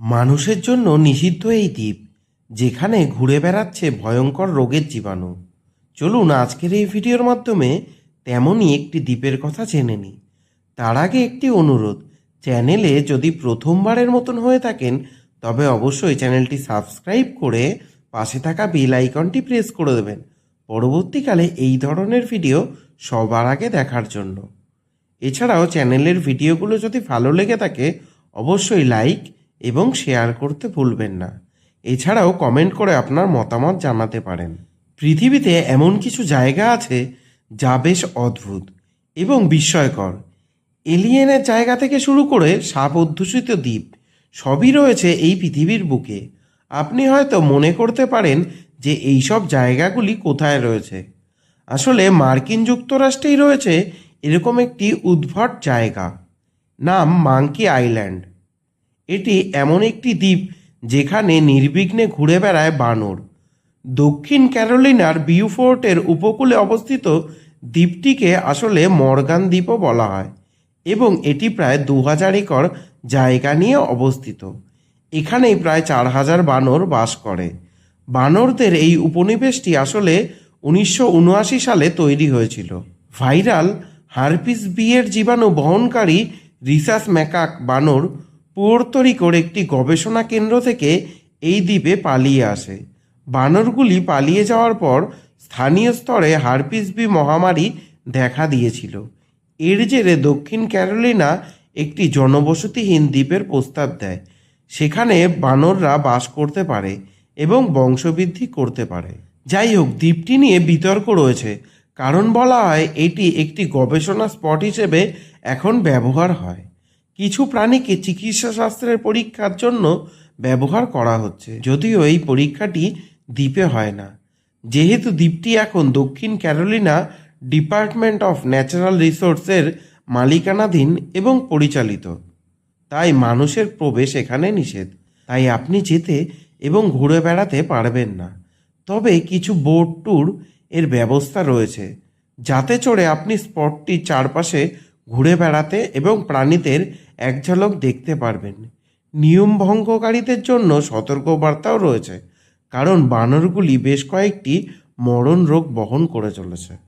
মানুষের জন্য নিষিদ্ধ এই দ্বীপ, যেখানে ঘুরে বেড়াচ্ছে ভয়ঙ্কর রোগের জীবাণু। চলুন আজকের এই ভিডিওর মাধ্যমে তেমনই একটি দ্বীপের কথা জেনে নিই। তার আগে একটি অনুরোধ, চ্যানেলে যদি প্রথমবারের মতন হয়ে থাকেন, তবে অবশ্যই চ্যানেলটি সাবস্ক্রাইব করে পাশে থাকা বেল আইকনটি প্রেস করে দেবেন। পরবর্তীকালে এই ধরনের ভিডিও সবার আগে দেখার জন্য। এছাড়াও চ্যানেলের ভিডিওগুলো যদি ভালো লেগে থাকে, অবশ্যই লাইক এবং শেয়ার করতে ভুলবেন না। এছাড়াও কমেন্ট করে আপনার মতামত জানাতে পারেন। পৃথিবীতে এমন কিছু জায়গা আছে যা বেশ অদ্ভুত এবং বিস্ময়কর। এলিয়েনের জায়গা থেকে শুরু করে সাপ অধ্যুষিত দ্বীপ সবই রয়েছে এই পৃথিবীর বুকে। আপনি হয়তো মনে করতে পারেন যে এই সব জায়গাগুলি কোথায় রয়েছে। আসলে মার্কিন যুক্তরাষ্ট্রেই রয়েছে এরকম একটি উদ্ভট জায়গা। নাম মাঙ্কি আইল্যান্ড। এটি এমন একটি দ্বীপ যেখানে নির্বিঘ্নে ঘুরে বেড়ায় বানর। দক্ষিণ ক্যারোলিনার বিউফোর্টের উপকূলে অবস্থিত দ্বীপটিকে আসলে মর্গান দ্বীপও বলা হয় এবং এটি প্রায় দু হাজার একর জায়গা নিয়ে অবস্থিত। এখানেই প্রায় চার হাজার বানর বাস করে। বানরদের এই উপনিবেশটি আসলে উনিশশো উনআশি সালে তৈরি হয়েছিল। ভাইরাল হারপিস বিয়ের জীবাণু বহনকারী রিসাস ম্যাকাক বানর পুর্তরিকোর একটি গবেষণা কেন্দ্র থেকে এই দ্বীপে পালিয়ে আসে। বানরগুলি পালিয়ে যাওয়ার পর স্থানীয় স্তরে হারপিস বি মহামারী দেখা দিয়েছিল। এর জেরে দক্ষিণ ক্যারোলিনা একটি জনবসতিহীন দ্বীপের প্রস্তাব দেয়। সেখানে বানররা বাস করতে পারে এবং বংশবৃদ্ধি করতে পারে। যাই হোক, দ্বীপটি নিয়ে বিতর্ক রয়েছে। কারণ বলা হয়, এটি একটি গবেষণা স্পট হিসেবে এখন ব্যবহার হয়। কিছু প্রাণীকে চিকিৎসা শাস্ত্রের পরীক্ষার জন্য ব্যবহার করা হচ্ছে, যদিও এই পরীক্ষাটি দ্বীপে হয় না। যেহেতু দ্বীপটি এখন দক্ষিণ ক্যারোলিনা ডিপার্টমেন্ট অফ ন্যাচারাল রিসোর্সের মালিকানাধীন এবং পরিচালিত। তাই মানুষের প্রবেশ এখানে নিষেধ। তাই আপনি যেতে এবং ঘুরে বেড়াতে পারবেন না। তবে কিছু বোট ট্যুর এর ব্যবস্থা রয়েছে, যাতে চড়ে আপনি স্পটটির চারপাশে ঘুরে বেড়াতে এবং প্রাণীদের এক ঝলক দেখতে পারবেন। নিয়ম ভঙ্গকারীদের জন্য সতর্কবার্তাও রয়েছে, কারণ বানরগুলি বেশ কয়েকটি মরণ রোগ বহন করে চলেছে।